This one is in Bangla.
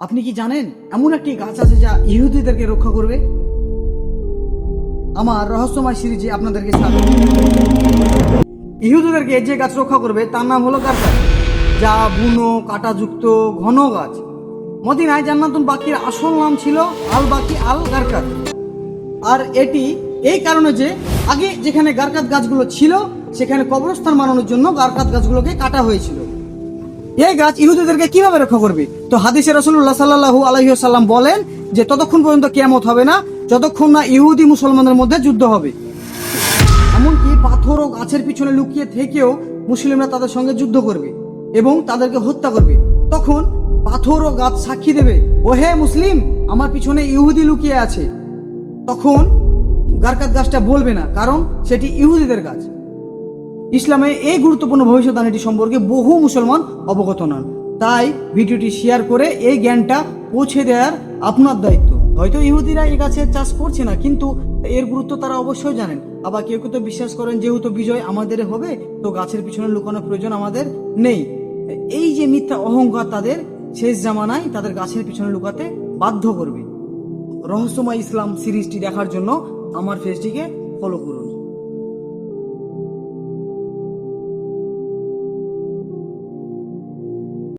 আপনি কি জানেন এমন একটি গাছ আছে যা ইহুদিদেরকে রক্ষা করবে? আমার রহস্যময় সিরিজে আপনাদেরকে স্বাগত। ইহুদিদেরকে যে গাছ রক্ষা করবে, তার নাম হলো গাছ? যা বুনো, কাঁটাযুক্ত, ঘন গাছ। মদিনায় জান্নাতুল বাকির আসল নাম ছিল আল বাকি আল গারকাত আর এটি এই কারণে যে, আগে যেখানে গারকাত গাছগুলো ছিল, সেখানে কবরস্থান বানানোর জন্য গারকাত গাছগুলোকে কাটা হয়েছিল। এই গাছ ইহুদিদেরকে কীভাবে রক্ষা করবে? তো হাদিসে রসুল্লাহ সাল্লাহু আলহিহাল্লাম বলেন যে ততক্ষণ পর্যন্ত কেয়ামত হবে না, যতক্ষণ না ইহুদি মুসলমানদের মধ্যে যুদ্ধ হবে। এমনকি পাথর ও গাছের পিছনে লুকিয়ে থেকেও মুসলিমরা তাদের সঙ্গে যুদ্ধ করবে এবং তাদেরকে হত্যা করবে। তখন পাথর ও গাছ সাক্ষী দেবে ও হে মুসলিম, আমার পিছনে ইহুদি লুকিয়ে আছে। তখন গারকাত গাছটা বলবে না, কারণ সেটি ইহুদিদের গাছ। ইসলামে এই গুরুত্বপূর্ণ ভবিষ্যৎবাণীটি সম্পর্কে বহু মুসলমান অবগত নন। তাই ভিডিওটি শেয়ার করে এই জ্ঞানটা পৌঁছে দেওয়ার আপনার দায়িত্ব। হয়তো ইহুদিরা এই গাছের চাষ করছে না, কিন্তু এর গুরুত্ব তারা অবশ্যই জানেন। আবার কেউ কেউ তো বিশ্বাস করেন, যেহেতু বিজয় আমাদের হবে, তো গাছের পিছনে লুকানোর প্রয়োজন আমাদের নেই। এই যে মিথ্যা অহংকার তাদের শেষ জামানায় তাদের গাছের পিছনে লুকাতে বাধ্য করবে। রহস্যময় ইসলাম সিরিজটি দেখার জন্য আমার ফেসটিকে ফলো করুন।